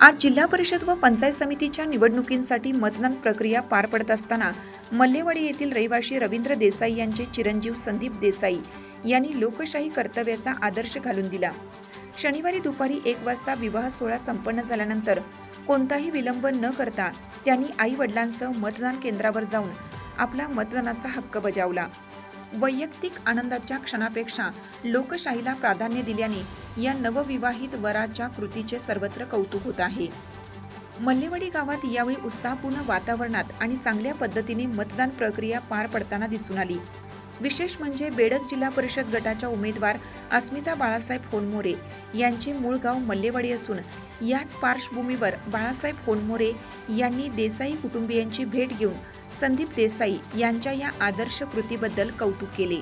आज जिल्हा परिषद व पंचायत समितीच्या निवडणुकींसाठी मतदान प्रक्रिया पार पडत असताना मल्लेवाडी येथील रहिवाशी रवींद्र देसाई यांचे चिरंजीव संदीप देसाई यांनी लोकशाही कर्तव्याचा आदर्श घालून दिला. शनिवारी दुपारी एक वाजता विवाह सोहळा संपन्न झाल्यानंतर कोणताही विलंब न करता त्यांनी आई वडिलांसह मतदान केंद्रावर जाऊन आपला मतदानाचा हक्क बजावला. वैयक्तिक आनंदाच्या क्षणापेक्षा लोकशाहीला प्राधान्य दिल्याने या नवविवाहित वराच्या कृतीचे सर्वत्र कौतुक होत आहे. मल्लेवाडी गावात यावेळी उत्साहपूर्ण वातावरणात आणि चांगल्या पद्धतीने मतदान प्रक्रिया पार पडताना दिसून आली. विशेष म्हणजे बेडक जिल्हा परिषद गटाच्या उमेदवार अस्मिता बाळासाहेब होनमोरे यांचे मूळ गाव मल्लेवाडी असून याच पार्श्वभूमीवर बाळासाहेब होनमोरे यांनी देसाई कुटुंबियांची भेट घेऊन संदीप देसाई यांच्या या आदर्श कृतीबद्दल कौतुक केले.